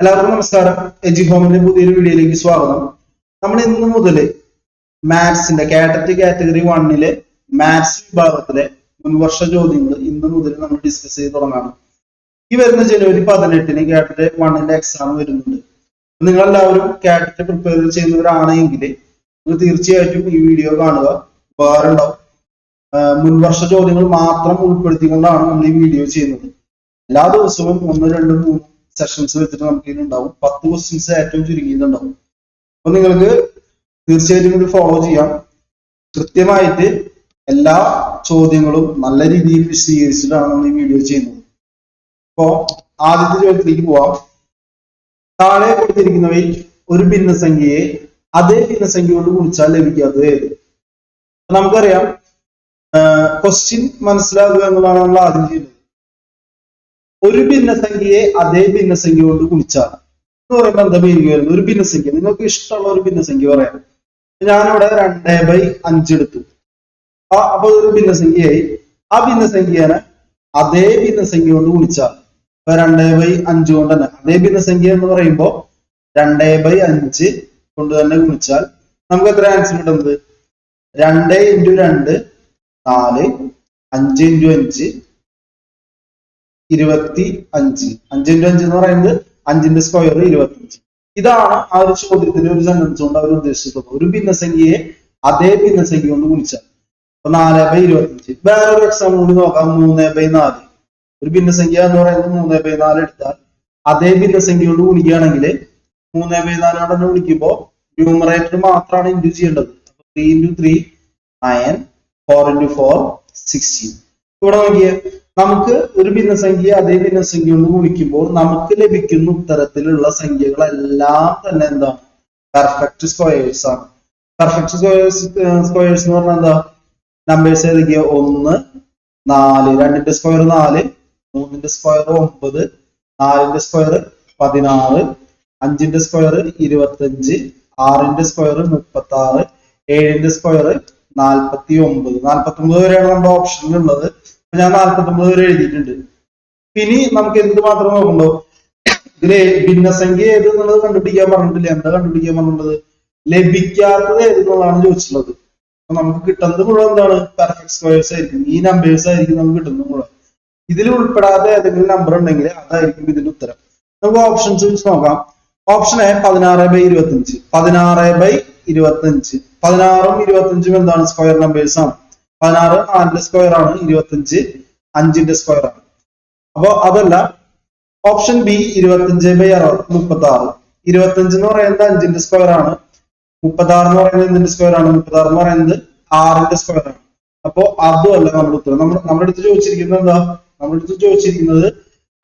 എല്ലാവർക്കും നമസ്കാരം. എജി ഹോമിന്റെ പുതിയൊരു വീഡിയോയിലേക്ക് സ്വാഗതം. നമ്മൾ ഇന്ന് മുതൽ മാത്സിന്റെ കാറ്റഗറി കാറ്റഗറി വണ്ണിലെ മാത്സ് വിഭാഗത്തിലെ മുൻവർഷ ചോദ്യങ്ങൾ ഇന്ന് മുതൽ നമ്മൾ ഡിസ്കസ് ചെയ്ത് തുടങ്ങാണ്. ഈ വരുന്ന ജനുവരി പതിനെട്ടിന് കാറ്റഗറി വണ്ണിന്റെ എക്സാം വരുന്നുണ്ട്. നിങ്ങൾ എല്ലാവരും കാറ്റഗറി പ്രിപ്പയർ ചെയ്യുന്നവരാണെങ്കിൽ നിങ്ങൾ തീർച്ചയായിട്ടും ഈ വീഡിയോ കാണുക. ഉപകാരമുണ്ടാവും. ആഹ് മുൻവർഷ ചോദ്യങ്ങൾ മാത്രം ഉൾപ്പെടുത്തിക്കൊണ്ടാണ് നമ്മൾ ഈ വീഡിയോ ചെയ്യുന്നത്. എല്ലാ ദിവസവും ഒന്ന് രണ്ട് മൂന്ന് സെഷൻസ് വെച്ചിട്ട് നമുക്ക് ഇതിനുണ്ടാവും പത്ത് ക്വസ്റ്റ്യൻസ് ഏറ്റവും ചുരുങ്ങിയിട്ടുണ്ടാവും. അപ്പൊ നിങ്ങൾക്ക് തീർച്ചയായിട്ടും ഇത് ഫോളോ ചെയ്യാം. കൃത്യമായിട്ട് എല്ലാ ചോദ്യങ്ങളും നല്ല രീതിയിൽ വിശദീകരിച്ചിട്ടാണ് നമ്മൾ ഈ വീഡിയോ ചെയ്യുന്നത്. അപ്പോ ആദ്യത്തെ ചോദ്യത്തിലേക്ക് പോവാം. താഴെ കൊടുത്തിരിക്കുന്നവയിൽ ഒരു ഭിന്നസംഖ്യയെ അതേ ഭിന്നസംഖ്യ കൊണ്ട് ഗുണിച്ചാൽ ലഭിക്കാത്തത് ഏത്? നമുക്കറിയാം ക്വസ്റ്റ്യൻ മനസ്സിലാക്കുക എന്നുള്ളതാണ് നമ്മൾ ആദ്യം ചെയ്യുന്നത്. ഒരു ഭിന്നസംഖ്യയെ അതേ ഭിന്നസംഖ്യ കൊണ്ട് ഗുണിച്ചാൽ എന്ന് പറയുമ്പോൾ എന്താ മീനിങ് വരുന്നത്? ഒരു ഭിന്നസംഖ്യ. നിങ്ങൾക്ക് ഇഷ്ടമുള്ള ഒരു ഭിന്നസംഖ്യ പറയാം. ഞാനിവിടെ രണ്ടേ ബൈ അഞ്ച് എടുത്തു. ആ അപ്പൊ ഒരു ഭിന്നസംഖ്യയായി. ആ ഭിന്നസംഖ്യനെ അതേ ഭിന്നസംഖ്യ കൊണ്ട് ഗുണിച്ചാൽ ഇപ്പൊ രണ്ടേ ബൈ അഞ്ച് കൊണ്ട് തന്നെ. അതേ ഭിന്നസംഖ്യ എന്ന് പറയുമ്പോൾ രണ്ടേ ബൈ അഞ്ച് കൊണ്ട് തന്നെ ഗുണിച്ചാൽ നമുക്ക് എത്ര ആൻസർ കിട്ടുന്നത്? രണ്ട് ഇന്റു രണ്ട് നാല് അഞ്ച് ഇന്റു അഞ്ച് ഇരുപത്തി അഞ്ച്. അഞ്ച് ഇന്റു അഞ്ച് എന്ന് പറയുന്നത് അഞ്ചിന്റെ സ്ക്വയർ ഇരുപത്തി അഞ്ച് ഇതാണ് ആ ഒരു ചോദ്യത്തിന്റെ ഒരു സെന്റൻസ് കൊണ്ട് അവർ ഉദ്ദേശിച്ചത് ഒരു ഭിന്നസംഖ്യയെ അതേ ഭിന്നസംഖ്യ കൊണ്ട് ഗുണിച്ചാൽ. അപ്പൊ നാല് ബൈ ഇരുപത്തി അഞ്ച് വേറൊരു എക്സാമ്പിൾ കൂടി നോക്കാം. മൂന്ന് ബൈ നാല്. ഒരു ഭിന്നസംഖ്യ എന്ന് പറയുന്നത് മൂന്ന് ബൈ നാല് എടുത്താൽ അതേ ഭിന്നസംഖ്യ കൊണ്ട് ഗുണിക്കുകയാണെങ്കിൽ മൂന്ന് ബൈ നാല് കൊണ്ട് ഗുണിക്കുമ്പോൾ ന്യൂമറേറ്റർ മാത്രമാണ് ഇന്റു ചെയ്യേണ്ടത്. അപ്പൊ three into three nine four into four sixteen ഇവിടെ നോക്കിയേ നമുക്ക് ഒരു ഭിന്നസംഖ്യ അതേ ഭിന്നസംഖ്യ കൊണ്ട് ഗുണിക്കുമ്പോൾ നമുക്ക് ലഭിക്കുന്ന ഉത്തരത്തിലുള്ള സംഖ്യകളെല്ലാം തന്നെ എന്താ? പെർഫെക്റ്റ് സ്ക്വയേഴ്സ് ആണ്. പെർഫെക്റ്റ് സ്ക്വയേഴ്സ് സ്ക്വയേഴ്സ് എന്ന് പറഞ്ഞാൽ എന്താ? നമ്പേഴ്സ് ഏതൊക്കെയാ? ഒന്ന് നാല്. രണ്ടിന്റെ സ്ക്വയർ നാല് മൂന്നിന്റെ സ്ക്വയർ ഒമ്പത് നാലിന്റെ സ്ക്വയർ പതിനാറ് അഞ്ചിന്റെ സ്ക്വയർ ഇരുപത്തഞ്ച് ആറിന്റെ സ്ക്വയർ മുപ്പത്തി ആറ് ഏഴിന്റെ സ്ക്വയർ നാൽപ്പത്തി ഒമ്പത് നാൽപ്പത്തി ഒമ്പത് വരെയാണ് നമ്മുടെ ഓപ്ഷനിൽ ഉള്ളത്. അപ്പൊ ഞാൻ നാൽപ്പത്തി ഒമ്പത് വരെ എഴുതിയിട്ടുണ്ട്. ഇനി നമുക്ക് എന്ത് മാത്രം നോക്കണ്ടോ ഇതിലെ ഭിന്നസംഖ്യ ഏത് എന്നുള്ളത് കണ്ടുപിടിക്കാൻ പറഞ്ഞിട്ടില്ല? എന്താ കണ്ടുപിടിക്കാൻ പറഞ്ഞിട്ടുള്ളത്? ലഭിക്കാത്തത് ഏത് എന്നുള്ളതാണ് ചോദിച്ചിട്ടുള്ളത്. അപ്പൊ നമുക്ക് കിട്ടുന്നത് മുഴുവൻ എന്താണ്? പെർഫെക്ട് സ്ക്വയേഴ്സ് ആയിരിക്കും. ഈ നമ്പേഴ്സ് ആയിരിക്കും നമുക്ക് കിട്ടുന്നത് മുഴുവൻ. ഇതിൽ ഉൾപ്പെടാത്ത ഏതെങ്കിലും നമ്പർ ഉണ്ടെങ്കിൽ അതായിരിക്കും ഇതിന്റെ ഉത്തരം. നമുക്ക് ഓപ്ഷൻസ് വെച്ച് നോക്കാം. ഓപ്ഷൻ എ പതിനാറ് ബൈ ഇരുപത്തഞ്ച് പതിനാറ് ബൈ ഇരുപത്തഞ്ച് പതിനാറും ഇരുപത്തഞ്ചും എന്താണ് സ്ക്വയർ നമ്പേഴ്സ് ആണ്? പതിനാറ് നാലിന്റെ സ്ക്വയർ ആണ് ഇരുപത്തഞ്ച് അഞ്ചിന്റെ സ്ക്വയർ ആണ്. അപ്പൊ അതല്ല ഓപ്ഷൻ ബി ഇരുപത്തഞ്ച് ബൈ അറുപത് മുപ്പത്തി ആറ് ഇരുപത്തഞ്ച് എന്ന് പറയുന്നത് അഞ്ചിന്റെ സ്ക്വയർ ആണ്. മുപ്പത്തി ആറ് എന്ന് പറയുന്നത് എന്തിന്റെ സ്ക്വയർ ആണ്? മുപ്പത്തി ആറ് എന്ന് പറയുന്നത് ആറിന്റെ സ്ക്വയർ ആണ്. അപ്പോ അല്ല നമ്മുടെ ഉത്തരം. നമ്മൾ നമ്മുടെ അടുത്ത് ചോദിച്ചിരിക്കുന്നത് എന്താ? നമ്മുടെ അടുത്ത് ചോദിച്ചിരിക്കുന്നത്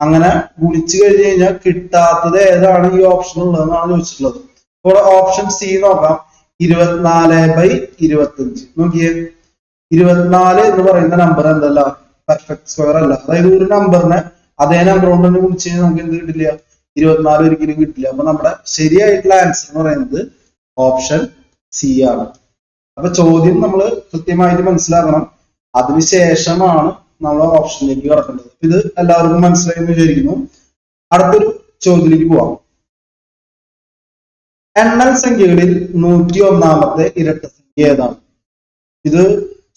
അങ്ങനെ ഗുണിച്ചു കഴിഞ്ഞു കഴിഞ്ഞാൽ കിട്ടാത്തത് ഏതാണ് ഈ ഓപ്ഷൻ ഉള്ളതെന്നാണ് ചോദിച്ചിട്ടുള്ളത്. ഇവിടെ ഓപ്ഷൻ സി നോക്കാം. ഇരുപത്തിനാല് ബൈ ഇരുപത്തഞ്ച് നോക്കിയേ. ഇരുപത്തിനാല് എന്ന് പറയുന്ന നമ്പർ എന്തല്ല? പെർഫെക്റ്റ് സ്ക്വയർ അല്ല. അതായത് ഒരു നമ്പറിനെ അതേ നമ്പർ കൊണ്ട് തന്നെ ഗുണിച്ച് കഴിഞ്ഞാൽ നമുക്ക് എന്ത് കിട്ടില്ല? ഇരുപത്തിനാല് ഒരിക്കലും കിട്ടില്ല. അപ്പൊ നമ്മുടെ ശരിയായിട്ടുള്ള ആൻസർ എന്ന് പറയുന്നത് ഓപ്ഷൻ സി ആണ്. അപ്പൊ ചോദ്യം നമ്മൾ കൃത്യമായിട്ട് മനസ്സിലാക്കണം. അതിനുശേഷമാണ് നമ്മൾ ഓപ്ഷനിലേക്ക് കടക്കേണ്ടത്. ഇത് എല്ലാവർക്കും മനസ്സിലായി എന്ന് വിചാരിക്കുന്നു. അടുത്തൊരു ചോദ്യത്തിലേക്ക് പോവാം. എണ്ണൽ സംഖ്യകളിൽ നൂറ്റി ഒന്നാമത്തെ ഇരട്ട സംഖ്യ ഏതാണ്? ഇത്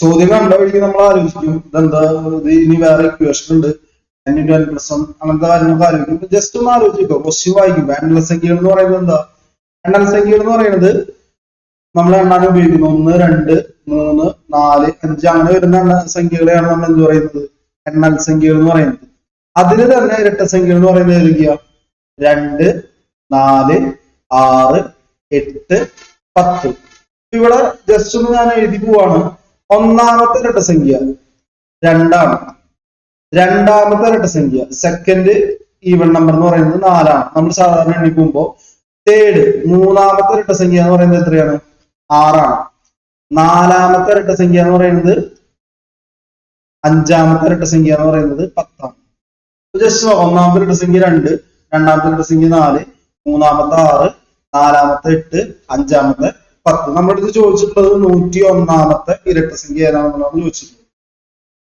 ചോദ്യം കണ്ട വഴിക്ക് നമ്മൾ ആലോചിക്കും. ഇതെന്താ? ഇത് ഇനി വേറെ ഇക്വേഷൻ ഉണ്ട്. N plus one അങ്ങനത്തെ കാര്യങ്ങളൊക്കെ ആലോചിക്കും. ജസ്റ്റ് ഒന്ന് ആലോചിക്കും ക്വസ്റ്റ്യൻ വായിക്കും എണ്ണൽ സംഖ്യകൾ എന്ന് പറയുന്നത് എന്താ? എണ്ണൽ സംഖ്യകൾ എന്ന് പറയുന്നത് നമ്മൾ എണ്ണാൻ ഉപയോഗിക്കുന്നു ഒന്ന് രണ്ട് മൂന്ന് നാല് അഞ്ച് അങ്ങനെ വരുന്ന എണ്ണ സംഖ്യകളെയാണ് നമ്മൾ എന്ത് പറയുന്നത്? എണ്ണൽ സംഖ്യകൾ എന്ന് പറയുന്നത്. അതിന് തന്നെ ഇരട്ട സംഖ്യകൾ എന്ന് പറയുന്നത് ഏതൊക്കെയാ രണ്ട് നാല് ആറ് എട്ട് പത്ത്. ഇവിടെ ജസ്റ്റ് ഒന്ന് ഞാൻ എഴുതി പോവാണ്. ഒന്നാമത്തെ ഇരട്ട സംഖ്യ. രണ്ടാണ്. രണ്ടാമത്തെ ഇരട്ട സംഖ്യ. സെക്കൻഡ് ഈവൺ നമ്പർ എന്ന് പറയുന്നത് നാലാണ്. നമ്മൾ സാധാരണ എണ്ണി പോകുമ്പോൾ തേർഡ് മൂന്നാമത്തെ ഇരട്ട സംഖ്യ എന്ന് പറയുന്നത് എത്രയാണ്? ആറാണ്. നാലാമത്തെ ഇരട്ട സംഖ്യ എന്ന് പറയുന്നത് അഞ്ചാമത്തെ ഇരട്ട സംഖ്യ എന്ന് പറയുന്നത് പത്താണ്. ജസ്റ്റ് ഒന്നാമത്തെ ഇരട്ട സംഖ്യ രണ്ട് രണ്ടാമത്തെ ഇരട്ട സംഖ്യ നാല് മൂന്നാമത്തെ ആറ് നാലാമത്തെ എട്ട് അഞ്ചാമത്തെ പത്ത്. നമ്മുടെ ചോദിച്ചിട്ടുള്ളത് നൂറ്റി ഒന്നാമത്തെ ഇരട്ട സംഖ്യ ഏതാണെന്നുള്ളതാണ് ചോദിച്ചിട്ടുള്ളത്.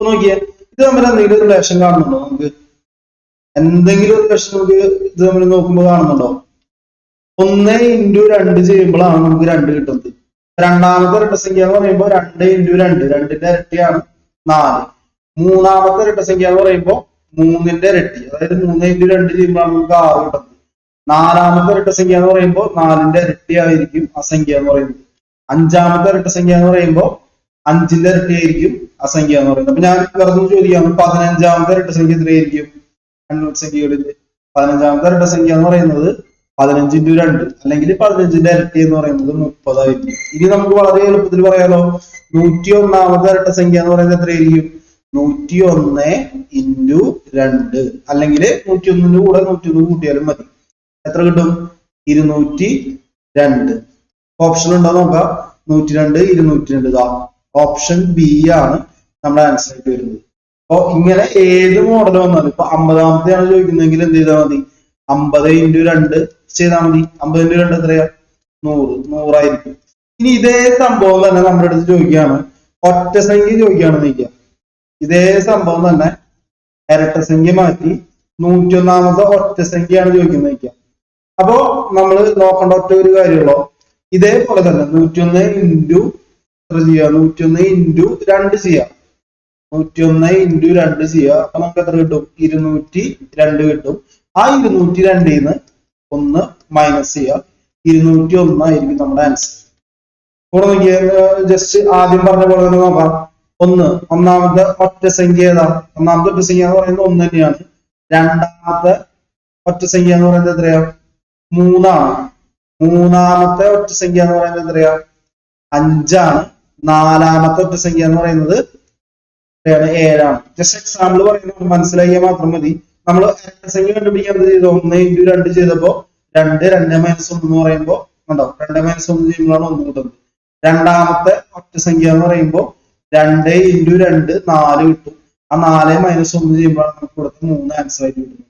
നോക്കിയേ ഇത് തമ്മിൽ എന്തെങ്കിലും റിലേഷൻ കാണുന്നുണ്ടോ നമുക്ക്? എന്തെങ്കിലും റിലേഷൻ നമുക്ക് ഇത് തമ്മിൽ നോക്കുമ്പോൾ കാണുന്നുണ്ടോ? ഒന്ന് ഇന്റു രണ്ട് ചെയ്യുമ്പോഴാണ് നമുക്ക് രണ്ട് കിട്ടുന്നത്. രണ്ടാമത്തെ ഇരട്ടസംഖ്യ എന്ന് പറയുമ്പോൾ രണ്ട് ഇന്റു രണ്ട് രണ്ടിന്റെ ഇരട്ടിയാണ് നാല്. മൂന്നാമത്തെ ഇരട്ടസംഖ്യ എന്ന് പറയുമ്പോൾ മൂന്നിന്റെ ഇരട്ടി. അതായത് മൂന്ന് ഇന്റു രണ്ട് ചെയ്യുമ്പോഴാണ് നമുക്ക് ആറ് കിട്ടുന്നത്. നാലാമത്തെ ഇരട്ട സംഖ്യ എന്ന് പറയുമ്പോൾ നാലിന്റെ ഇരട്ടിയായിരിക്കും അസംഖ്യ സംഖ്യ എന്ന് പറയുന്നത്. അഞ്ചാമത്തെ ഇരട്ട സംഖ്യ എന്ന് പറയുമ്പോൾ അഞ്ചിന്റെ ഇരട്ടിയായിരിക്കും അസംഖ്യ സംഖ്യ എന്ന് പറയുന്നത്. അപ്പൊ ഞാൻ വെറുതെ ചോദിക്കാം പതിനഞ്ചാമത്തെ ഇരട്ടസംഖ്യ എത്രയായിരിക്കും? അൺനോട്ട് സംഖ്യകളിൽ പതിനഞ്ചാമത്തെ ഇരട്ടസംഖ്യ എന്ന് പറയുന്നത് പതിനഞ്ച് ഇന്റു രണ്ട് അല്ലെങ്കിൽ പതിനഞ്ചിന്റെ ഇരട്ടി എന്ന് പറയുന്നത് മുപ്പതായിരിക്കും. ഇനി നമുക്ക് വളരെ എളുപ്പത്തിൽ പറയാലോ. നൂറ്റി ഒന്നാമത്തെ ഇരട്ടസംഖ്യ എന്ന് പറയുന്നത് എത്രയായിരിക്കും? നൂറ്റി ഒന്ന് ഇന്റു രണ്ട്. അല്ലെങ്കിൽ നൂറ്റി ഒന്നിന്റെ കൂടെ നൂറ്റി ഒന്ന് കൂട്ടിയാലും മതി. എത്ര കിട്ടും? ഇരുന്നൂറ്റി രണ്ട് ഓപ്ഷൻ ഉണ്ടോ നോക്കാം. നൂറ്റി രണ്ട് ഇരുന്നൂറ്റി രണ്ട് ഇതാ ഓപ്ഷൻ ബി ആണ് നമ്മുടെ ആൻസർ ആയിട്ട് വരുന്നത്. അപ്പൊ ഇങ്ങനെ ഏത് മോഡൽ വന്നാലും ഇപ്പൊ അമ്പതാമത്തെയാണ് ചോദിക്കുന്നതെങ്കിൽ എന്ത് ചെയ്താൽ മതി? അമ്പത് ഇന്റു രണ്ട് ചെയ്താൽ മതി. അമ്പത് ഇന്റു രണ്ട് എത്രയാ? നൂറ്. നൂറായിരിക്കും. ഇനി ഇതേ സംഭവം തന്നെ നമ്മുടെ അടുത്ത് ചോദിക്കുകയാണ്. ഒറ്റ സംഖ്യ ചോദിക്കുകയാണ് നിൽക്കുക ഇതേ സംഭവം തന്നെ ഇരട്ട സംഖ്യ മാറ്റി നൂറ്റി ഒന്നാമത്തെ ഒറ്റ സംഖ്യയാണ് ചോദിക്കുന്നത് നിൽക്കുക അപ്പോ നമ്മൾ നോക്കേണ്ട ഒറ്റ ഒരു കാര്യമുള്ളൂ. ഇതേപോലെ തന്നെ നൂറ്റിയൊന്ന് ഇന്റു എത്ര ചെയ്യാം? നൂറ്റിയൊന്ന് ഇന്റു രണ്ട് ചെയ്യാം. നൂറ്റിയൊന്ന് ഇന്റു രണ്ട് ചെയ്യാം. അപ്പൊ നമുക്ക് എത്ര കിട്ടും? ഇരുന്നൂറ്റി രണ്ട് കിട്ടും. ആ ഇരുന്നൂറ്റി രണ്ടിൽ നിന്ന് ഒന്ന് മൈനസ് ചെയ്യാം. ഇരുന്നൂറ്റി ഒന്നായിരിക്കും നമ്മുടെ ആൻസർ ഇവിടെ നോക്കിയാൽ ജസ്റ്റ് ആദ്യം പറഞ്ഞ പോലെ തന്നെ നോക്കാം. ഒന്ന് ഒന്നാമത്തെ ഒറ്റ സംഖ്യ ഏതാ? ഒന്നാമത്തെ ഒറ്റ സംഖ്യ എന്ന് പറയുന്നത് ഒന്ന് തന്നെയാണ്. രണ്ടാമത്തെ ഒറ്റ സംഖ്യ എന്ന് പറയുന്നത് എത്രയാ? മൂന്നാണ്. മൂന്നാമത്തെ ഒറ്റ സംഖ്യ എന്ന് പറയുന്നത് എത്രയാ അഞ്ചാണ്. നാലാമത്തെ ഒറ്റ സംഖ്യ എന്ന് പറയുന്നത് എത്രയാണ് ഏഴാണ്. ജസ്റ്റ് എക്സാമ്പിൾ പറയുന്നത് മനസ്സിലാക്കിയാൽ മാത്രം മതി. നമ്മൾ സംഖ്യ കണ്ടുപിടിക്കാൻ എന്ത് ഒന്ന് ഇന്റു രണ്ട് ചെയ്തപ്പോ രണ്ട് രണ്ട് മൈനസ് ഒന്ന് എന്ന് പറയുമ്പോ ഉണ്ടോ രണ്ട് മൈനസ് ഒന്ന് ചെയ്യുമ്പോഴാണ് ഒന്ന് കിട്ടുന്നത്. രണ്ടാമത്തെ ഒറ്റ സംഖ്യ എന്ന് പറയുമ്പോൾ രണ്ട് ഇന്റു രണ്ട് നാല് കിട്ടും. ആ നാല് മൈനസ് ഒന്ന് ചെയ്യുമ്പോഴാണ് നമുക്ക് ഇവിടുത്തെ മൂന്ന് ആൻസർ ആയിട്ട് കിട്ടുന്നത്.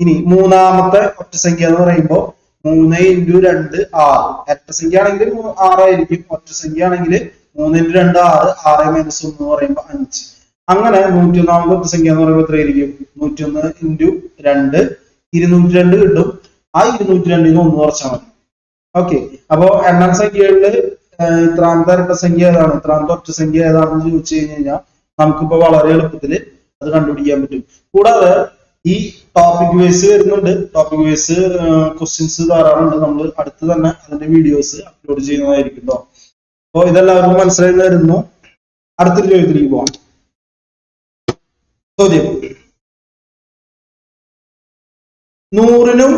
ഇനി മൂന്നാമത്തെ ഒറ്റ സംഖ്യ എന്ന് പറയുമ്പോൾ മൂന്ന് ഇന്റു രണ്ട് ആറ്. ഇരട്ട സംഖ്യ ആണെങ്കിൽ ആറായിരിക്കും. ഒറ്റ സംഖ്യ ആണെങ്കിൽ മൂന്ന് ഇന്റു രണ്ട് ആറ് ആറ് മൈനസ് ഒന്ന് എന്ന് പറയുമ്പോൾ അഞ്ച്. അങ്ങനെ നൂറ്റി ഒന്നാമത്തെ ഒറ്റ സംഖ്യ എന്ന് പറയുമ്പോൾ എത്രയായിരിക്കും? നൂറ്റി ഒന്ന് ഇന്റു രണ്ട്. ഇരുന്നൂറ്റി രണ്ട് കിട്ടും. ആ ഇരുന്നൂറ്റി രണ്ടിൽ നിന്ന് ഒന്ന് കുറച്ചാൽ മതി. ഓക്കെ. അപ്പോ എണ്ണം സംഖ്യകളിൽ ഏഹ് ഇത്രാമത്തെ ഇരട്ട സംഖ്യ ഏതാണ്? ഇത്രാമത്തെ ഒറ്റ സംഖ്യ ഏതാണെന്ന് ചോദിച്ചു കഴിഞ്ഞു കഴിഞ്ഞാൽ നമുക്കിപ്പോ വളരെ എളുപ്പത്തിൽ അത് കണ്ടുപിടിക്കാൻ പറ്റും. കൂടാതെ ഈ ടോപ്പിക് വൈസ് വരുന്നുണ്ട്. ടോപ്പിക് വൈസ് ക്വസ്റ്റ്യൻസ് ധാരാളമുണ്ട്. നമ്മൾ അടുത്ത് തന്നെ അതിന്റെ വീഡിയോസ് അപ്ലോഡ് ചെയ്യുന്നതായിരിക്കും കേട്ടോ അപ്പോൾ ഇതെല്ലാവർക്കും മനസ്സിലായി വരുന്നു അടുത്തൊരു ചോദ്യത്തിലേക്ക് പോവാം. ചോദ്യം. നൂറിനും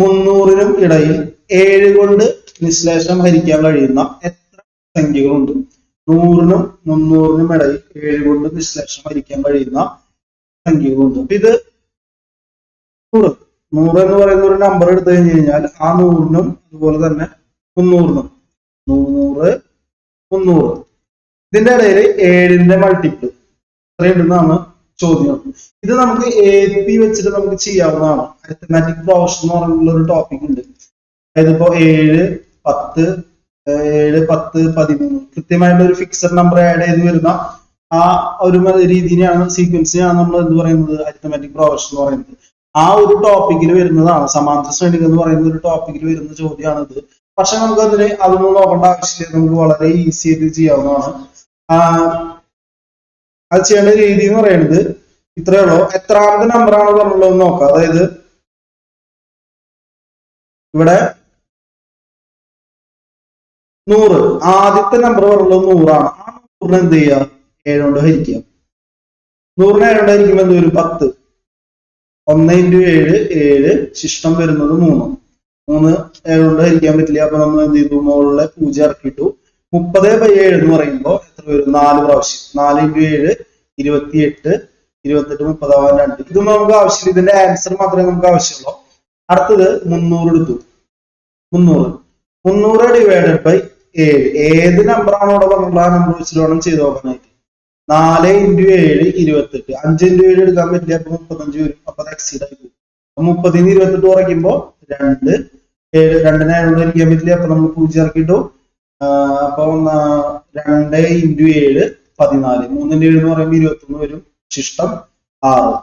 മുന്നൂറിനും ഇടയിൽ ഏഴ് കൊണ്ട് നിശ്ലേഷം ഹരിക്കാൻ കഴിയുന്ന എത്ര സംഖ്യകളുണ്ട്? നൂറിനും മുന്നൂറിനും ഇടയിൽ ഏഴ് കൊണ്ട് നിശ്ലേഷം ഹരിക്കാൻ കഴിയുന്ന സംഖ്യകളുണ്ട്. ഇത് നൂറ്. നൂറ് എന്ന് പറയുന്ന ഒരു നമ്പർ എടുത്തു കഴിഞ്ഞു കഴിഞ്ഞാൽ ആ നൂറിനും അതുപോലെ തന്നെ മുന്നൂറിനും. നൂറ് മുന്നൂറ്. ഇതിന്റെ ഇടയിൽ ഏഴിന്റെ മൾട്ടിപ്പിൾ ഇത്രയുണ്ടെന്നാണ് ചോദ്യം. ഇത് നമുക്ക് എ പി വെച്ചിട്ട് നമുക്ക് ചെയ്യാവുന്നതാണ്. അരിത്തമാറ്റിക് പ്രൊഫഷൻ എന്ന് പറഞ്ഞുള്ള ഒരു ടോപ്പിക് ഉണ്ട്. അതായത് ഇപ്പോ ഏഴ് പത്ത് ഏഴ് പത്ത് പതിമൂന്ന്. കൃത്യമായിട്ട് ഒരു ഫിക്സഡ് നമ്പർ ആഡ് ചെയ്ത് വരുന്ന ആ ഒരു രീതിയിലാണ് സീക്വൻസിനെയാണ് നമ്മൾ എന്ത് പറയുന്നത്? അരിത്തമാറ്റിക് പ്രൊഫഷൻ എന്ന് പറയുന്നത്. ആ ഒരു ടോപ്പിക്കിൽ വരുന്നതാണ്. സമാന്തര ശ്രേണികൾ എന്ന് പറയുന്ന ഒരു ടോപ്പിക്കിൽ വരുന്ന ചോദ്യമാണ് ഇത് പക്ഷെ നമുക്ക് അതിന് അതൊന്നും നോക്കേണ്ട ആവശ്യമില്ല. നമുക്ക് വളരെ ഈസി ആയിട്ട് ചെയ്യാവുന്നതാണ്. അത് ചെയ്യേണ്ട രീതി എന്ന് പറയുന്നത് ഇത്രയേ ഉള്ളൂ. എത്രാമത്തെ ആണ് പറഞ്ഞുള്ളത് നോക്കാം. അതായത് ഇവിടെ നൂറ്. ആദ്യത്തെ നമ്പർ പറഞ്ഞുള്ളത് നൂറാണ്. ആ നൂറിനെ എന്ത് ചെയ്യുക? കൊണ്ട് ഹരിക്കുക. നൂറിനെ ഏഴുകൊണ്ട് ഹരിക്കുമ്പോൾ എന്ത് വരും? പത്ത്. ഒന്ന് ഇന്റു ഏഴ് ഏഴ് ശിഷ്ടം വരുന്നത് മൂന്ന്. മൂന്ന് കൊണ്ട് ഹരിക്കാൻ പറ്റില്ല അപ്പൊ നമ്മൾ എന്ത് ചെയ്തു? മുകളിലെ പൂജ്യം ഇറക്കിയിട്ടു. മുപ്പത് ബൈ ഏഴ് എന്ന് പറയുമ്പോൾ എത്ര വരും? നാല് പ്രാവശ്യം. നാല് ഇന്റു ഏഴ് ഇരുപത്തിയെട്ട് ഇരുപത്തെട്ട് മുപ്പതാവാൻ രണ്ട്. ഇതൊന്നും നമുക്ക് ആവശ്യമില്ല. ഇതിന്റെ ആൻസർ മാത്രമേ നമുക്ക് ആവശ്യമുള്ളൂ. അടുത്തത് മുന്നൂറ് എടുത്തു. മുന്നൂറ്. മുന്നൂറ് ഡിവൈഡഡ് ബൈ ഏഴ്. ഏത് നമ്പറാണോ അവിടെ പറഞ്ഞിട്ടുള്ള ആ നമ്പർ വെച്ചിട്ട് വേണം ചെയ്ത് നോക്കാനായിട്ട്. നാല് ഇന്റു ഏഴ് ഇരുപത്തെട്ട്. അഞ്ച് ഇന്റു ഏഴ് എടുക്കാൻ പറ്റില്ല അപ്പൊ മുപ്പത്തഞ്ച് വരും. അപ്പൊ അത് എക്സീഡ് ആയി പോകും. അപ്പൊ മുപ്പത്തിന്ന് ഇരുപത്തെട്ട് കുറയ്ക്കുമ്പോ രണ്ട്. ഏഴ് രണ്ടിനെ ഏഴോട് ഹരിക്കാൻ പറ്റില്ല അപ്പൊ നമ്മൾ പൂജ്യം ഇറക്കിയിട്ടു അപ്പൊ രണ്ട് ഇന്റു ഏഴ് പതിനാല്. മൂന്നിന്റെ ഏഴ് എന്ന് പറയുമ്പോൾ ഇരുപത്തൊന്ന് വരും. ശിഷ്ടം ആറ്.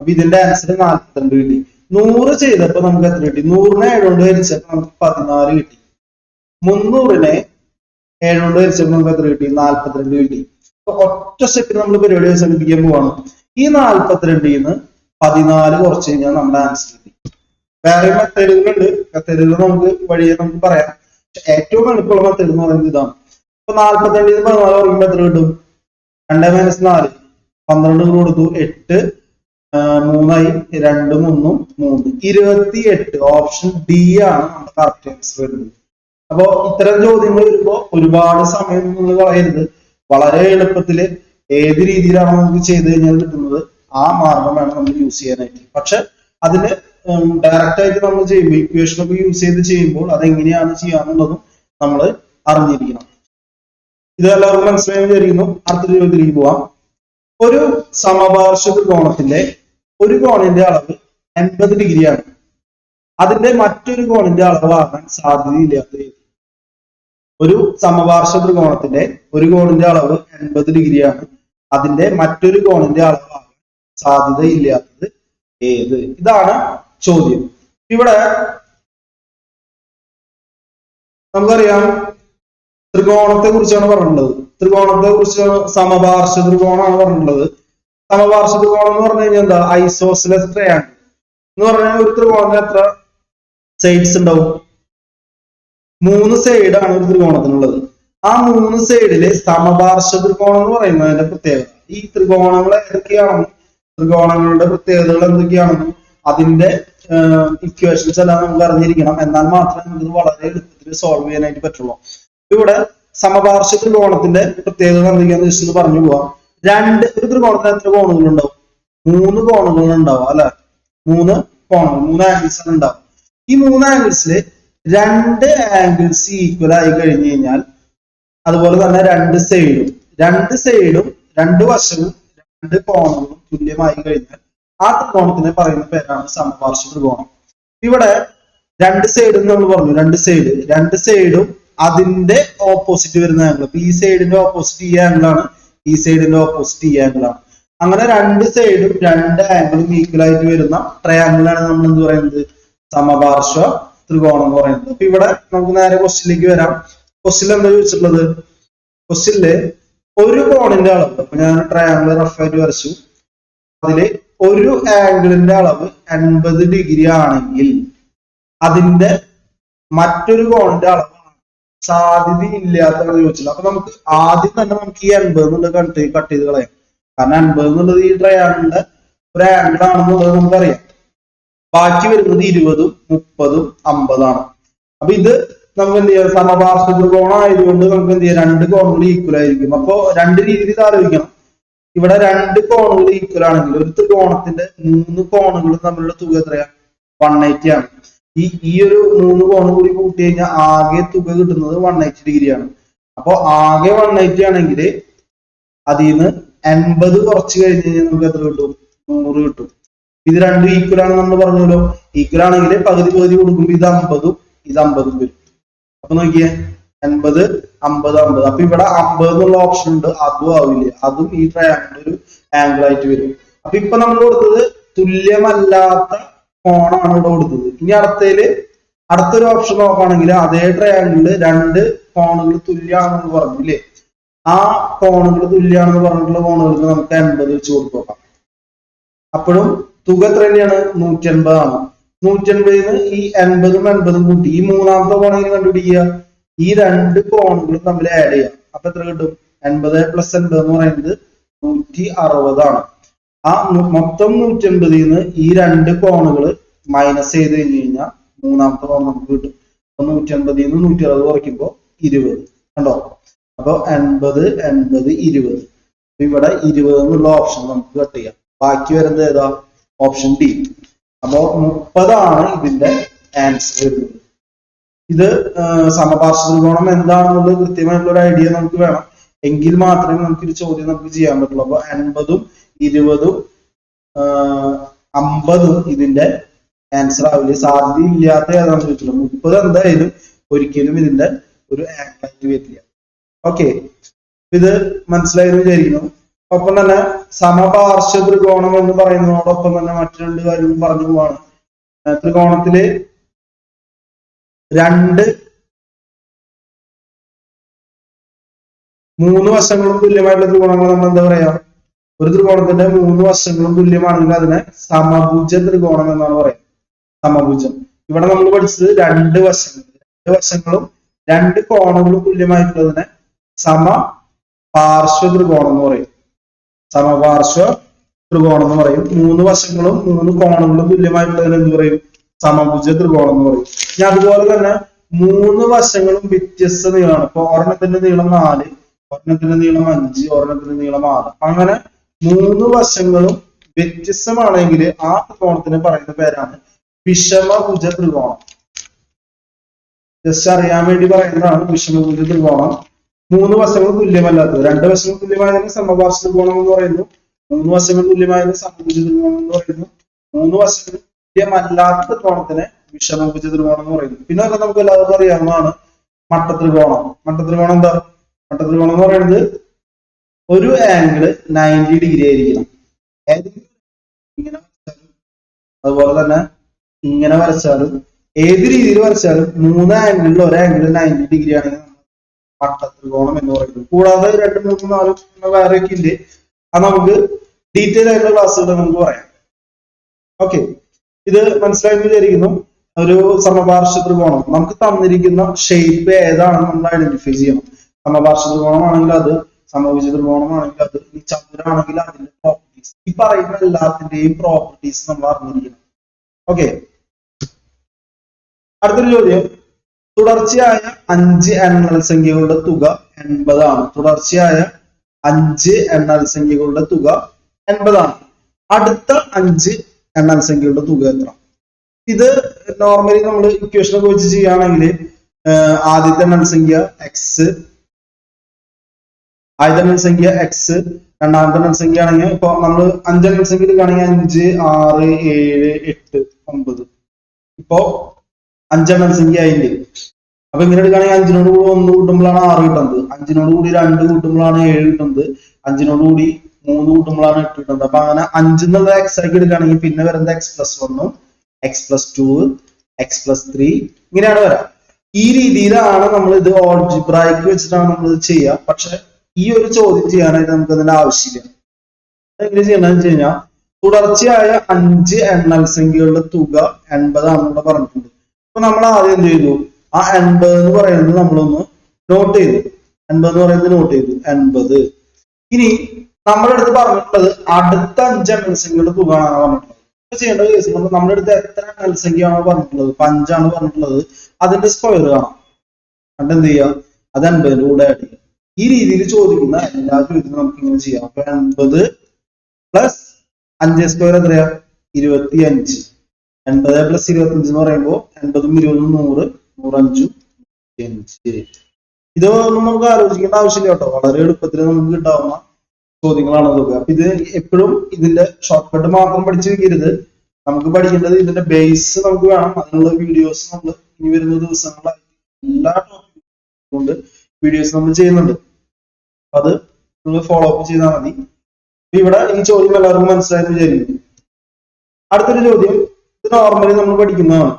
അപ്പൊ ഇതിന്റെ ആൻസർ നാൽപ്പത്തിരണ്ട് കിട്ടി. നൂറ് ചെയ്തപ്പോ നമുക്ക് എത്ര കിട്ടി? നൂറിനെ ഏഴ് കൊണ്ട് ഹരിച്ചപ്പോ നമുക്ക് പതിനാല് കിട്ടി. മുന്നൂറിനെ ഏഴ് കൊണ്ട് ഹരിച്ചപ്പോ നമുക്ക് എത്ര കിട്ടി? നാൽപ്പത്തിരണ്ട് കിട്ടി. ഒറ്റ സെക്കൻഡ് നമ്മൾ പരിപാടി അവസാനിപ്പിക്കാൻ പോവാണ്. ഈ നാൽപ്പത്തിരണ്ടിൽ നിന്ന് പതിനാല് കുറച്ച് കഴിഞ്ഞാൽ നമ്മുടെ ആൻസർ കിട്ടി. വേറെ മെത്തേഡുകളുണ്ട് മെത്തേഡുകൾ നമുക്ക് വഴിയെ നമുക്ക് പറയാം. ഏറ്റവും എളുപ്പമുള്ള മെത്തേഡ് എന്ന് പറയുന്നത് ഇതാണ്. ഇപ്പൊ നാൽപ്പത്തിരണ്ടിൽ നിന്ന് പതിനാല് പറയുമ്പോൾ എത്ര കിട്ടും? രണ്ട് മൈനസ് നാല്. പന്ത്രണ്ട് കൊടുത്തു എട്ട്. മൂന്നായി രണ്ട് മൂന്നും മൂന്ന്. ഇരുപത്തി എട്ട് ഓപ്ഷൻ ഡി ആണ് നമ്മുടെ കറക്റ്റ് ആൻസർ വരുന്നത്. അപ്പോ ഇത്തരം ചോദ്യങ്ങൾ വരുമ്പോ ഒരുപാട് സമയം നിങ്ങൾ കളയരുത്. വളരെ എളുപ്പത്തിൽ ഏത് രീതിയിലാണ് നമുക്ക് ചെയ്ത് കഴിഞ്ഞാൽ കിട്ടുന്നത് ആ മാർഗം വേണം നമ്മൾ യൂസ് ചെയ്യാനായിട്ട്. പക്ഷെ അതിന് ഡയറക്റ്റ് ആയിട്ട് നമ്മൾ ചെയ്യുമ്പോൾ ഇക്വേഷൻ ഒക്കെ യൂസ് ചെയ്ത് ചെയ്യുമ്പോൾ അതെങ്ങനെയാണ് ചെയ്യാന്നുള്ളതും നമ്മൾ അറിഞ്ഞിരിക്കണം. ഇത് എല്ലാവർക്കും മനസ്സിലായി വിചാരിക്കുന്നു. അടുത്ത ചോദ്യത്തിലേക്ക് പോവാം. ഒരു സമപാർശ്വ ത്രികോണത്തിന്റെ ഒരു കോണിന്റെ അളവ് എൺപത് ഡിഗ്രിയാണ്. അതിന്റെ മറ്റൊരു കോണിന്റെ അളവാകാൻ സാധ്യതയില്ലാത്ത? ഒരു സമപാർശ്വ ത്രികോണത്തിന്റെ ഒരു കോണിന്റെ അളവ് എൺപത് ഡിഗ്രിയാണ്. അതിന്റെ മറ്റൊരു കോണിന്റെ അളവാകാൻ സാധ്യതയില്ലാത്തത് ഏത്? ഇതാണ് ചോദ്യം. ഇവിടെ നമുക്കറിയാം ത്രികോണത്തെ കുറിച്ചാണ് പറഞ്ഞിട്ടുള്ളത്. ത്രികോണത്തെ കുറിച്ച് സമപാർശ്വ ത്രികോണമാണ് പറഞ്ഞിട്ടുള്ളത്. സമപാർശ്വ ത്രികോണം എന്ന് പറഞ്ഞു കഴിഞ്ഞാൽ എന്താ? ഐസോസിലസ് എന്ന് പറഞ്ഞാൽ ഒരു ത്രികോണത്തിന് എത്ര സൈഡ്സ് ഉണ്ടാവും? മൂന്ന് സൈഡാണ് ഒരു ത്രികോണത്തിനുള്ളത്. ആ മൂന്ന് സൈഡിൽ സമപാർശ്വ ത്രികോണം എന്ന് പറയുന്നതിന്റെ പ്രത്യേകത. ഈ ത്രികോണങ്ങൾ ഏതൊക്കെയാണെന്നും ത്രികോണങ്ങളുടെ പ്രത്യേകതകൾ എന്തൊക്കെയാണെന്നും അതിന്റെ ഇക്വേഷൻസ് എല്ലാം നമുക്ക് അറിഞ്ഞിരിക്കണം. എന്നാൽ മാത്രമേ നമുക്ക് വളരെ എളുപ്പത്തിൽ സോൾവ് ചെയ്യാനായിട്ട് പറ്റുള്ളൂ. ഇവിടെ സമപാർശ്വ ത്രികോണത്തിന്റെ പ്രത്യേകത എന്തൊക്കെയാന്ന് ജസ്റ്റ് പറഞ്ഞു പോവാം. രണ്ട് ഒരു ത്രികോണത്തിന് എത്ര കോണുകൾ ഉണ്ടാവും? മൂന്ന് കോണുകൾ ഉണ്ടാവും അല്ലെ? മൂന്ന് കോണുകൾ മൂന്ന് ആംഗിൾസ് ഉണ്ടാവും ഈ മൂന്ന് ആംഗിൾസിൽ രണ്ട് ആംഗിൾസ് ഈക്വൽ ആയി കഴിഞ്ഞു കഴിഞ്ഞാൽ അതുപോലെ തന്നെ രണ്ട് സൈഡും രണ്ട് സൈഡും രണ്ട് വശവും രണ്ട് കോണുകളും തുല്യമായി കഴിഞ്ഞാൽ ആ ത്രികോണത്തിനെ പറയുന്ന പേരാണ് സമപാർശ്വ ത്രികോണം. ഇവിടെ രണ്ട് സൈഡും നമ്മൾ പറഞ്ഞു. രണ്ട് സൈഡ് രണ്ട് സൈഡും അതിന്റെ ഓപ്പോസിറ്റ് വരുന്ന ആംഗിൾ അപ്പൊ ഈ സൈഡിന്റെ ഓപ്പോസിറ്റ് ഈ ആംഗിൾ ആണ്. ഈ സൈഡിന്റെ ഓപ്പോസിറ്റ് ഈ ആംഗിൾ ആണ്. അങ്ങനെ രണ്ട് സൈഡും രണ്ട് ആംഗിളും ഈക്വൽ ആയിട്ട് വരുന്ന ട്രയാംഗിൾ ആണ് നമ്മൾ എന്ത് പറയുന്നത്? സമപാർശ്വ ത്രികോണം എന്ന് പറയുന്നത്. അപ്പൊ ഇവിടെ നമുക്ക് നേരെ ക്വസ്റ്റ്യനിലേക്ക് വരാം. ക്വസ്റ്റ്യൻ എന്താ ചോദിച്ചിട്ടുള്ളത്? ക്വസ്റ്റിൽ ഒരു കോണിന്റെ അളവ് അപ്പൊ ഞാൻ ട്രയാംഗിൾ റഫ് ആയിട്ട് വരച്ചു. അതിൽ ഒരു ആംഗിളിന്റെ അളവ് എൺപത് ഡിഗ്രി ആണെങ്കിൽ അതിന്റെ മറ്റൊരു കോണിന്റെ അളവ് സാധ്യത ഇല്ലാത്ത ചോദിച്ചില്ല അപ്പൊ നമുക്ക് ആദ്യം തന്നെ നമുക്ക് ഈ എൺപത് എന്നുള്ളത് കട്ട് കട്ട് ചെയ്ത് കളയാം. കാരണം എൺപത് എന്നുള്ളത് ഈ ട്രയാംഗിളിന്റെ ഒരു ആംഗിൾ ആണെന്നുള്ളത് നമുക്കറിയാം. ബാക്കി വരുന്നത് ഇരുപതും മുപ്പതും അമ്പതാണ്. അപ്പൊ ഇത് നമുക്ക് എന്ത് ചെയ്യാം? സമപാർശ്വ ത്രികോണമായതുകൊണ്ട് നമുക്ക് എന്ത് ചെയ്യാം? രണ്ട് കോണുകൾ ഈക്വൽ ആയിരിക്കും. അപ്പോ രണ്ട് രീതിയിൽ ഇത് ആലോചിക്കണം. ഇവിടെ രണ്ട് കോണുകൾ ഈക്വൽ ആണെങ്കിൽ ഒരു ത്രികോണത്തിന്റെ മൂന്ന് കോണുകൾ തമ്മിലുള്ള തുക എത്രയാ വൺ എയ്റ്റി ആണ്. ഈ ഈ ഒരു മൂന്ന് കോണും കൂടി കൂട്ടി കഴിഞ്ഞാൽ ആകെ തുക കിട്ടുന്നത് വൺ എയ്റ്റി ഡിഗ്രിയാണ് അപ്പൊ ആകെ വൺ എയ്റ്റി ആണെങ്കിൽ അതിൽ നിന്ന് എൺപത് കുറച്ച് കഴിഞ്ഞ് കഴിഞ്ഞാൽ നമുക്ക് എത്ര കിട്ടും? നൂറ് കിട്ടും. ഇത് രണ്ടും ഈക്വൽ ആണ് നമ്മൾ പറഞ്ഞല്ലോ. ഈക്വൽ ആണെങ്കിൽ പകുതി പകുതി കൊടുക്കുമ്പോൾ ഇത് അമ്പതും ഇത് അമ്പതും വരും. അപ്പൊ നോക്കിയേ അൻപത് അമ്പത് അമ്പത്. അപ്പൊ ഇവിടെ അമ്പത് എന്നുള്ള ഓപ്ഷൻ ഉണ്ട് അതും ആവില്ല. അതും ഈ ട്രയാങ്കിൾ ഒരു ആംഗിൾ ആയിട്ട് വരും. അപ്പൊ ഇപ്പൊ നമ്മൾ കൊടുത്തത് തുല്യമല്ലാത്ത കോണാണ് ഇവിടെ കൊടുത്തത്. ഇനി അടുത്തതിൽ അടുത്തൊരു ഓപ്ഷൻ നോക്കുകയാണെങ്കിൽ അതേ ട്രയാങ്കിളിൽ രണ്ട് കോണുകൾ തുല്യമാണെന്ന് പറഞ്ഞില്ലേ ആ കോണുകൾ തുല്യാണെന്ന് പറഞ്ഞിട്ടുള്ള കോണുകൾക്ക് നമുക്ക് എൺപത് വെച്ച് കൊടുത്തു നോക്കാം. അപ്പോഴും തുക എത്ര തന്നെയാണ് നൂറ്റി എൺപതാണ് നൂറ്റി എൺപതിന് ഈ എൺപതും എൺപതും കൂട്ടി. ഈ മൂന്നാമത്തെ എങ്ങനെ കണ്ടുപിടിക്കുക? ഈ രണ്ട് കോണുകളും തമ്മിൽ ആഡ് ചെയ്യാം അപ്പൊ എത്ര കിട്ടും? എൺപത് പ്ലസ് എൺപത് എന്ന് പറയുന്നത് നൂറ്റി അറുപതാണ് ആ മൊത്തം നൂറ്റി എൺപതിൽ നിന്ന് ഈ രണ്ട് കോണുകൾ മൈനസ് ചെയ്ത് കഴിഞ്ഞ് കഴിഞ്ഞാൽ മൂന്നാമത്തെ കോൺ നമുക്ക് കിട്ടും. അപ്പൊ നൂറ്റി എൺപതിൽ നിന്ന് നൂറ്റി അറുപത് കുറയ്ക്കുമ്പോൾ ഇരുപത്. കണ്ടോ? അപ്പൊ എൺപത് എൺപത് ഇരുപത്. ഇവിടെ ഇരുപത് എന്നുള്ള ഓപ്ഷൻ നമുക്ക് കട്ട് ചെയ്യാം. ബാക്കി വരുന്നത് ഏതാ? Option D. അപ്പോ മുപ്പതാണ് ഇതിന്റെ ആൻസർ വരുന്നത് ഇത് സമപാർശ്വ ത്രികോണം എന്താണെന്നുള്ളത് കൃത്യമായിട്ടുള്ള ഒരു ഐഡിയ നമുക്ക് വേണം. എങ്കിൽ മാത്രമേ നമുക്ക് ഒരു ചോദ്യം നമുക്ക് ചെയ്യാൻ പറ്റുള്ളൂ. അപ്പൊ അൻപതും ഇരുപതും അമ്പതും ഇതിന്റെ ആൻസർ ആവില്ല? സാധ്യത ഇല്ലാത്ത ഏതാണെന്ന് ചോദിച്ചുള്ളൂ മുപ്പത് എന്തായാലും ഒരിക്കലും ഇതിന്റെ ഒരു ആക്ട് ആയിട്ട് വരില്ല. ഓക്കെ ഇത് മനസ്സിലായെന്ന് വിചാരിക്കുന്നു. ഒപ്പം തന്നെ സമപാർശ്വ ത്രികോണം എന്ന് പറയുന്നതോടൊപ്പം തന്നെ മറ്റു രണ്ട് കാര്യവും പറഞ്ഞു പോവാണ്. ത്രികോണത്തിൽ രണ്ട് മൂന്ന് വശങ്ങളും തുല്യമായിട്ടുള്ള ത്രികോണങ്ങൾ നമ്മൾ എന്താ പറയാ? ഒരു ത്രികോണത്തിന്റെ മൂന്ന് വശങ്ങളും തുല്യമാണെങ്കിൽ അതിനെ സമഭുജ ത്രികോണം എന്നാണ് പറയുന്നത്. സമഭുജം. ഇവിടെ നമ്മൾ പഠിച്ചത് രണ്ട് വശങ്ങൾ രണ്ട് വശങ്ങളും രണ്ട് കോണങ്ങളും തുല്യമായിട്ടുള്ളതിനെ സമ പാർശ്വ ത്രികോണം എന്ന് പറയും. സമപാർശ്വ ത്രികോണം എന്ന് പറയും. മൂന്ന് വശങ്ങളും മൂന്ന് കോണങ്ങളും തുല്യമായിട്ടുള്ളതിന് എന്ത് പറയും? സമഭുജ ത്രികോണം എന്ന് പറയും. ഇനി അതുപോലെ തന്നെ മൂന്ന് വശങ്ങളും വ്യത്യസ്ത നീളമാണ്. ഇപ്പൊ ഒരെണ്ണത്തിന്റെ നീളം നാല് ഒരെണ്ണത്തിന്റെ നീളം അഞ്ച് ഒരെണ്ണത്തിന്റെ നീളം ആറ്. അങ്ങനെ മൂന്ന് വശങ്ങളും വ്യത്യസ്തമാണെങ്കിൽ ആ ത്രികോണത്തിന് പറയുന്ന പേരാണ് വിഷമഭുജ ത്രികോണം. ജസ്റ്റ് അറിയാൻ വേണ്ടി പറയുന്നതാണ് വിഷമഭുജ ത്രികോണം. മൂന്ന് വശങ്ങൾ തുല്യമല്ലാത്തത്. രണ്ട് വശങ്ങൾ തുല്യമായതിന് സമപാർശ്വ ത്രികോണം എന്ന് പറയുന്നു. മൂന്ന് വശങ്ങൾ തുല്യമായതിന് സമഭുജ ത്രികോണം എന്ന് പറയുന്നു. മൂന്ന് വശങ്ങൾ തുല്യമല്ലാത്ത ത്രികോണത്തിനെ വിഷമഭുജ ത്രികോണം എന്ന് പറയുന്നു. പിന്നെ നമുക്ക് എല്ലാവർക്കും അറിയാവുന്നതാണ്? മട്ടത്രികോണം. മട്ടത്രികോണം എന്താ? മട്ടത്രികോണം എന്ന് പറയുന്നത് ഒരു ആംഗിൾ നയന്റി ഡിഗ്രി ആയിരിക്കണം. ഇങ്ങനെ അതുപോലെ തന്നെ ഇങ്ങനെ വരച്ചാലും ഏത് രീതിയിൽ വരച്ചാലും മൂന്ന് ആംഗിളിൽ ഒരു ആംഗിൾ നയന്റി ഡിഗ്രി ആണെങ്കിൽ മട്ടത്രികോണം എന്ന് പറയുന്നത്. കൂടാതെ രണ്ട് മൂന്ന് നാല് വേറെ ഒക്കെ ഉണ്ട് അത് നമുക്ക് ഡീറ്റെയിൽ ആയിട്ടുള്ള ക്ലാസ്സുകൾ നമുക്ക് പറയാം. ഓക്കെ ഇത് മനസ്സിലായെന്ന് വിചാരിക്കുന്നു. ഒരു സമപാർശ്വ ത്രികോണം. നമുക്ക് തന്നിരിക്കുന്ന ഷേപ്പ് ഏതാണ് നമ്മൾ ഐഡന്റിഫൈ ചെയ്യണം. സമപാർശ്വ ത്രികോണമാണെങ്കിൽ അത് സമഭുജ ത്രികോണമാണെങ്കിൽ അത് ഈ ചതുരാണെങ്കിൽ അതിന്റെ പ്രോപ്പർട്ടീസ് ഈ പറയുന്ന എല്ലാത്തിന്റെയും പ്രോപ്പർട്ടീസ് നമ്മൾ അറിഞ്ഞിരിക്കണം. ഓക്കെ അടുത്തൊരു ചോദ്യം. തുടർച്ചയായ അഞ്ച് എണ്ണൽ സംഖ്യകളുടെ തുക എൺപതാണ്. തുടർച്ചയായ അഞ്ച് എണ്ണൽ സംഖ്യകളുടെ തുക എൺപതാണ്. അടുത്ത അഞ്ച് എണ്ണൽ സംഖ്യകളുടെ തുക എത്ര? ഇത് നോർമലി നമ്മൾ ഇക്വേഷനൊക്കെ വെച്ച് ചെയ്യുകയാണെങ്കിൽ ആദ്യത്തെ എണ്ണൽ സംഖ്യ എക്സ് ആദ്യത്തെ എണ്ണൽ സംഖ്യ എക്സ് രണ്ടാമത്തെ എണ്ണൽ സംഖ്യ ആണെങ്കിൽ ഇപ്പൊ നമ്മൾ അഞ്ചെണ്ണൽ സംഖ്യ എടുക്കുകയാണെങ്കിൽ അഞ്ച് ആറ് ഏഴ് എട്ട് ഒമ്പത്. ഇപ്പോ അഞ്ചെണ്ണൽ സംഖ്യ ആയില്ലേ? അപ്പൊ ഇങ്ങനെ എടുക്കുകയാണെങ്കിൽ അഞ്ചിനോട് കൂടി ഒന്ന് കൂട്ടുമ്പോഴാണ് ആറ് കിട്ടുന്നത്. അഞ്ചിനോട് കൂടി രണ്ട് കൂട്ടുമ്പോഴാണ് ഏഴ് കിട്ടുന്നത്. അഞ്ചിനോട് കൂടി മൂന്ന് കൂട്ടുമ്പോഴാണ് എട്ട് കിട്ടുന്നത്. അപ്പൊ അങ്ങനെ അഞ്ച് എന്നുള്ള എക്സ് ആക്കി എടുക്കുകയാണെങ്കിൽ പിന്നെ വരുന്നത് എക്സ് പ്ലസ് വണ്ണും x plus two x plus three ഇങ്ങനെയാണ് വരാം. ഈ രീതിയിലാണ് നമ്മൾ ഇത് ഓൾജിബ്രായിക്ക് വെച്ചിട്ടാണ് നമ്മൾ ഇത് ചെയ്യുക. പക്ഷെ ഈ ഒരു ചോദ്യം ചെയ്യാനായിട്ട് നമുക്ക് അതിന്റെ ആവശ്യമില്ല. എങ്ങനെ ചെയ്യണമെന്ന് വെച്ച് കഴിഞ്ഞാൽ തുടർച്ചയായ അഞ്ച് എണ്ണൽ സംഖ്യകളുടെ തുക എൺപതാണ് ഇവിടെ പറഞ്ഞിട്ടുണ്ട്. നമ്മൾ ആദ്യം എന്ത് ചെയ്തു? ആ എൺപത് എന്ന് പറയുന്നത് നമ്മളൊന്ന് നോട്ട് ചെയ്തു. എൺപത് എന്ന് പറയുന്നത് നോട്ട് ചെയ്തു. എൺപത് ഇനി നമ്മുടെ അടുത്ത് പറഞ്ഞിട്ടുള്ളത് അടുത്ത അഞ്ച് അംഗസംഖ്യയുടെ ആണ് പറഞ്ഞിട്ടുള്ളത്. ഇപ്പൊ ചെയ്യേണ്ട കേസ് നമ്മുടെ അടുത്ത് എത്ര അംഗസംഖ്യയാണോ സംഖ്യയാണ് പറഞ്ഞിട്ടുള്ളത് പഞ്ചാണ് പറഞ്ഞിട്ടുള്ളത്. അതിന്റെ സ്ക്വയർ കാണാം. എന്നിട്ട് എന്ത് ചെയ്യാം? അത് എൺപതിന്റെ കൂടെ ആഡ് ചെയ്യാം. ഈ രീതിയിൽ ചോദിക്കുന്ന എല്ലാ ചോദ്യത്തിനും നമുക്ക് ഇങ്ങനെ ചെയ്യാം. അപ്പൊ എൺപത് പ്ലസ് അഞ്ച് സ്ക്വയർ എത്രയാ? ഇരുപത്തി അഞ്ച് എൺപത് പ്ലസ് ഇരുപത്തഞ്ച് എന്ന് പറയുമ്പോൾ എൺപതും ഇരുപതും നൂറ് നൂറഞ്ചും ഇത് ഇതൊന്നും നമുക്ക് ആലോചിക്കേണ്ട ആവശ്യമില്ല കേട്ടോ. വളരെ എളുപ്പത്തിൽ നമുക്ക് കിട്ടാവുന്ന ചോദ്യങ്ങളാണ് ഇതൊക്കെ അപ്പൊ ഇത് എപ്പോഴും ഇതിന്റെ ഷോർട്ട് കട്ട് മാത്രം പഠിച്ചു വെക്കരുത്. നമുക്ക് പഠിക്കേണ്ടത് ഇതിന്റെ ബേസ് നമുക്ക് വേണം. അതിനുള്ള വീഡിയോസ് നമ്മൾ ഇനി വരുന്ന ദിവസങ്ങളായി എല്ലാ കൊണ്ട് വീഡിയോസ് നമ്മൾ ചെയ്യുന്നുണ്ട്. അത് നിങ്ങൾ ഫോളോ അപ്പ് ചെയ്താൽ മതി. ഇവിടെ ഈ ചോദ്യം എല്ലാവർക്കും മനസ്സിലായെന്ന് വിചാരിക്കുന്നു. അടുത്തൊരു ചോദ്യം. നോർമലി നമ്മൾ പഠിക്കുന്നതാണ്.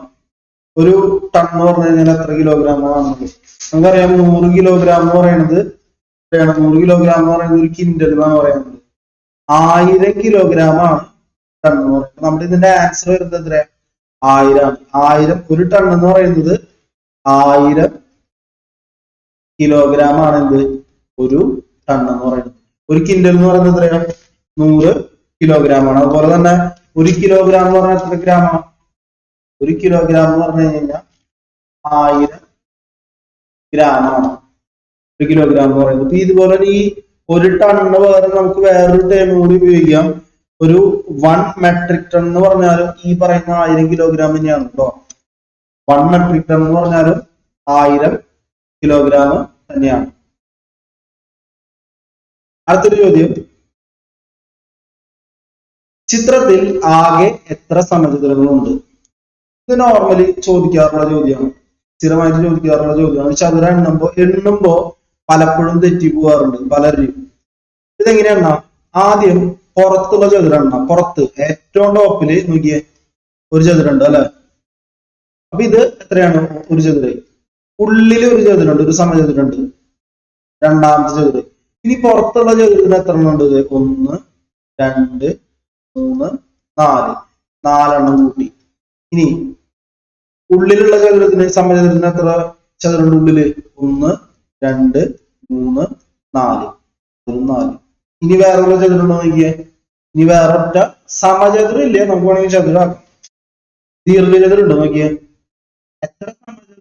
ഒരു ടൺ എന്ന് പറഞ്ഞു കഴിഞ്ഞാൽ എത്ര കിലോഗ്രാം ആണെന്നുള്ളത് നമുക്കറിയാം നൂറ് കിലോഗ്രാം എന്ന് പറയുന്നത് നൂറ് കിലോഗ്രാം എന്ന് പറയുന്നത് ഒരു കിൻഡൽ എന്നാണ് പറയുന്നത്. ആയിരം കിലോഗ്രാം ആണ് ടൺ എന്ന് പറയുന്നത്. നമ്മുടെ ഇതിന്റെ ആൻസർ വരുന്നത് എത്ര ആയിരം. ആയിരം ഒരു ടൺ എന്ന് പറയുന്നത് ആയിരം കിലോഗ്രാം ആണ് എന്ത്? ഒരു ടൺ എന്ന് പറയുന്നത്. ഒരു കിൻഡൽ എന്ന് പറയുന്നത് എത്രയാണ്? നൂറ് കിലോഗ്രാം ആണ്. അതുപോലെ തന്നെ ഒരു കിലോഗ്രാം എന്ന് പറഞ്ഞാൽ എത്ര ഗ്രാമാണ് ഒരു കിലോഗ്രാം എന്ന് പറഞ്ഞു കഴിഞ്ഞാൽ ആയിരം ഗ്രാമാണ് ഒരു കിലോഗ്രാം എന്ന് പറയുന്നത്. അപ്പൊ ഇതുപോലെ ഈ ഒരു ടണ്ണിന് പകരം നമുക്ക് വേറൊരു ടേം കൂടി ഉപയോഗിക്കാം. ഒരു വൺ മെട്രിക് ടൺ എന്ന് പറഞ്ഞാലും ഈ പറയുന്ന ആയിരം കിലോഗ്രാം തന്നെയാണ് കേട്ടോ വൺ മെട്രിക് ടൺ എന്ന് പറഞ്ഞാലും ആയിരം കിലോഗ്രാം തന്നെയാണ്. അടുത്തൊരു ചോദ്യം. ചിത്രത്തിൽ ആകെ എത്ര സമചതുരങ്ങളുണ്ട് ഇത് നോർമലി ചോദിക്കാറുള്ള ചോദ്യമാണ്. സ്ഥിരമായിട്ട് ചോദിക്കാറുള്ള ചോദ്യമാണ്. ചതുര എണ്ണുമ്പോ എണ്ണുമ്പോ പലപ്പോഴും തെറ്റി പോകാറുണ്ട് പലരും ഇതെങ്ങനെയാണ് ആദ്യം പുറത്തുള്ള ചതുരെണ്ണ പുറത്ത് ഏറ്റവും ടോപ്പിൽ നോക്കിയേ ഒരു ചതുരുണ്ട് അല്ലെ? അപ്പൊ ഇത് എത്രയാണ്? ഒരു ചതുര. ഉള്ളിൽ ഒരു ചതുരുണ്ട് ഒരു സമചതുരുണ്ട്. രണ്ടാമത്തെ ചതുര. ഇനി പുറത്തുള്ള ചതുരത്തിന് എത്ര എണ്ണം ഉണ്ട്? ഒന്ന് രണ്ട് മൂന്ന് നാല്. നാലെണ്ണം കൂട്ടി. ഇനി ഉള്ളിലുള്ള ചതുരത്തിന് സമചതുരത്തിന് എത്ര? ചതുരുണ്ട് ഉള്ളിൽ ഒന്ന് രണ്ട് മൂന്ന് നാല്. നാല്. ഇനി വേറൊരു ചതുരുണ്ടോ നോക്കിയേ. ഇനി വേറൊറ്റ സമചതുര ഇല്ലേ? നമുക്ക് വേണമെങ്കിൽ ചതുരാക്കാം. ദീർഘചതുരം ഉണ്ടോ നോക്കിയേ. എത്ര സമചതുരം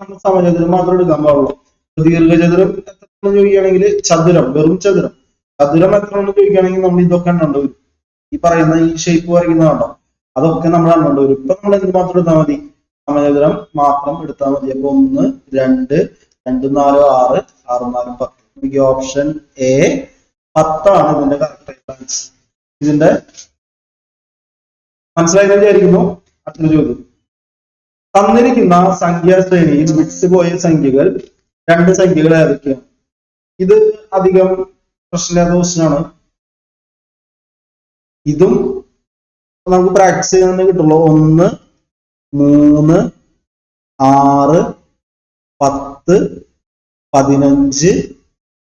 നമ്മൾ സമചതുരം മാത്രം എടുക്കാൻ പാടുള്ളൂ? ദീർഘചതുരം എത്ര ചോദിക്കുകയാണെങ്കിൽ ചതുരം വെറും ചതുരം. ചതുരം എത്ര ചോദിക്കുകയാണെങ്കിൽ നമ്മൾ ഇതൊക്കെ ഉണ്ടാവും ഈ പറയുന്ന ഈ ഷേപ്പ് വരയ്ക്കുന്നതാണോ അതൊക്കെ നമ്മൾ എണ്ണേണ്ടി വരും. ഇപ്പൊ നമ്മൾ എന്ത് മാത്രം എടുത്താൽ മതി? സമചതുരം മാത്രം എടുത്താൽ മതി. അപ്പൊ ഒന്ന് രണ്ട് രണ്ട് നാല് ആറ് ആറ് നാല് പത്ത്. എനിക്ക് ഓപ്ഷൻ എ പത്താണ് ഇതിന്റെ കറക്റ്റ് ആൻസർ ഇതിന്റെ മനസ്സിലായെന്ന് വിചാരിക്കുന്നു? അടുത്ത ചോദ്യം. തന്നിരിക്കുന്ന സംഖ്യാ ശ്രേണിയിൽ മിക്സ് പോയ സംഖ്യകൾ രണ്ട് സംഖ്യകൾ ഏതൊക്കെയാണ്? ഇത് അധികം പ്രശ്നമില്ലാത്ത ക്വസ്റ്റ്യൻ ആണ്. ഇതും നമുക്ക് പ്രാക്ടീസ് ചെയ്യാൻ കിട്ടുള്ളൂ. ഒന്ന് മൂന്ന് ആറ് പത്ത് പതിനഞ്ച്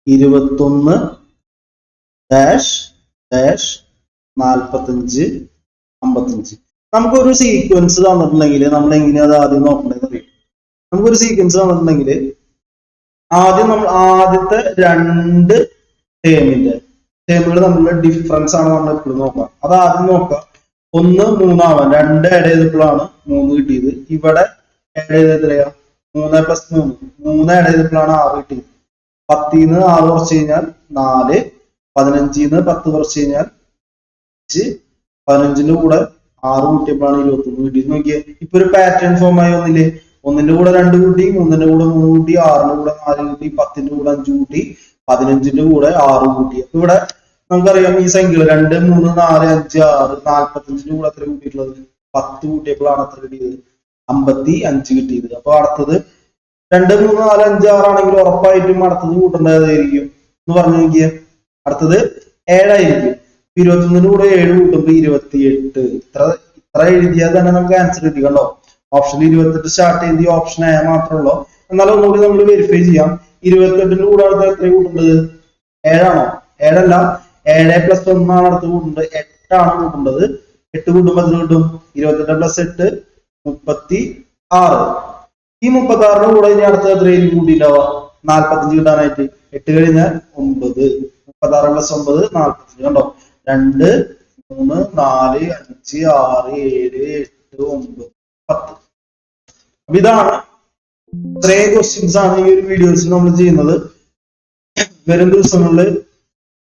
ഇരുപത്തൊന്ന് ഡാഷ് ഡാഷ് നാൽപ്പത്തഞ്ച് അമ്പത്തഞ്ച്. നമുക്കൊരു സീക്വൻസ് തന്നിട്ടുണ്ടെങ്കിൽ നമ്മൾ എങ്ങനെയാ അത് ആദ്യം നോക്കണ്ടെന്ന് അറിയാം? നമുക്കൊരു സീക്വൻസ് തന്നിട്ടുണ്ടെങ്കിൽ ആദ്യം നമ്മൾ ആദ്യത്തെ രണ്ട് ടേമിന്റെ ടേമുകൾ തമ്മിലുള്ള ഡിഫറൻസ് ആണ് നമ്മൾ എപ്പോഴും നോക്കുക. അത് ആദ്യം നോക്കുക. ഒന്ന് മൂന്നാവാൻ രണ്ട് ആഡ് ചെയ്തപ്പോഴാണ് മൂന്ന് കിട്ടിയത്. ഇവിടെ ആഡ് ചെയ്ത് എത്രയാ മൂന്ന് പ്ലസ് മൂന്ന്. മൂന്ന് ആഡ് ചെയ്തപ്പോഴാണ് ആറ് കിട്ടിയത്. പത്തിന്ന് ആറ് കുറച്ച് കഴിഞ്ഞാൽ നാല്. പതിനഞ്ചിന്ന് പത്ത് കുറച്ച് കഴിഞ്ഞാൽ അഞ്ച്. പതിനഞ്ചിന്റെ കൂടെ ആറ് കൂട്ടിയപ്പോഴാണ് ഇരുപത്തി ഒന്ന് കിട്ടിയത്. നോക്കിയേ. ഇപ്പൊ ഒരു പാറ്റേൺ ഫോം ആയി വന്നില്ലേ? ഒന്നിന്റെ കൂടെ രണ്ട് കൂട്ടി മൂന്നിന്റെ കൂടെ മൂന്ന് കൂട്ടി ആറിന്റെ കൂടെ നാല് കൂട്ടി പത്തിന്റെ കൂടെ അഞ്ച് കൂട്ടി പതിനഞ്ചിന്റെ കൂടെ ആറ് കൂട്ടി. ഇവിടെ നമുക്കറിയാം ഈ സംഖ്യകൾ രണ്ട് മൂന്ന് നാല് അഞ്ച് ആറ് നാൽപ്പത്തഞ്ചിന്റെ കൂടെ എത്ര കൂട്ടിയിട്ടുള്ളത്? പത്ത് കൂട്ടിയപ്പോഴാണ് എത്ര കിട്ടിയത്? അമ്പത്തി അഞ്ച് കിട്ടിയത്. അപ്പൊ അടുത്തത് രണ്ട് മൂന്ന് നാല് അഞ്ച് ആറാണെങ്കിൽ ഉറപ്പായിട്ടും അടുത്തത് കൂട്ടേണ്ടതായിരിക്കും. എന്ന് പറഞ്ഞു നോക്കിയ. അടുത്തത് ഏഴായിരിക്കും. ഇരുപത്തൊന്നിന് കൂടെ ഏഴ് കൂട്ടുമ്പോ ഇരുപത്തിയെട്ട്. ഇത്ര ഇത്ര എഴുതിയാൽ തന്നെ നമുക്ക് ആൻസർ കിട്ടി കണ്ടോ? ഓപ്ഷൻ ഇരുപത്തെട്ട് സ്റ്റാർട്ട് ചെയ്ത് ഓപ്ഷൻ ആയ മാത്രമേ ഉള്ളൂ. എന്നാലും ഒന്നുകൂടി നമ്മൾ വെരിഫൈ ചെയ്യാം. ഇരുപത്തെട്ടിന് കൂടെ അടുത്ത് എത്ര കൂട്ടുന്നത് ഏഴാണോ? ഏഴല്ല. ഏഴ് പ്ലസ് ഒന്നാണ് അടുത്ത് കൂട്ടുന്നത് എട്ടാണ് കൂട്ടുന്നത്. എട്ട് കൂട്ടുമ്പോൾ എത്ര കിട്ടും? ഇരുപത്തെട്ട് പ്ലസ് എട്ട് മുപ്പത്തി ആറ് ഈ മുപ്പത്തി ആറിന് കൂടെ ഇനി അടുത്ത എത്രയും കൂട്ടിയിട്ടാവുക നാൽപ്പത്തഞ്ച് കിട്ടാനായിട്ട്. എട്ട് കഴിഞ്ഞാൽ ഒമ്പത്. മുപ്പത്തി ആറ് പ്ലസ് ഒമ്പത് നാൽപ്പത്തഞ്ച് കണ്ടോ? രണ്ട് മൂന്ന് നാല് അഞ്ച് ആറ് ഏഴ് എട്ട് ഒമ്പത് പത്ത്. അപ്പൊ ഇതാണ് ഇത്രയും ക്വസ്റ്റ്യൻസ് ആണ് ഈ ഒരു വീഡിയോസ് നമ്മൾ ചെയ്യുന്നത്. വരും ദിവസങ്ങളിൽ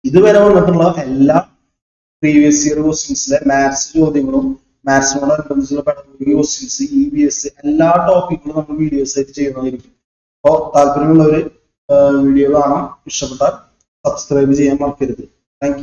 ഇതുവരെ വന്നിട്ടുള്ള എല്ലാ പ്രീവിയസ് ഇയർ ക്വസ്റ്റ്യൻസിലെ മാത്സ് ചോദ്യങ്ങളും മാത്സിനോടനുബന്ധിച്ചുള്ള pedagogy questions E B S എല്ലാ ടോപ്പിക്കുകളും നമ്മൾ വീഡിയോസ് ആയിട്ട് ചെയ്യുന്നതായിരിക്കും. അപ്പോൾ താല്പര്യമുള്ളവർ വീഡിയോ കാണാം. ഇഷ്ടപ്പെട്ടാൽ സബ്സ്ക്രൈബ് ചെയ്യാൻ മറക്കരുത്. താങ്ക്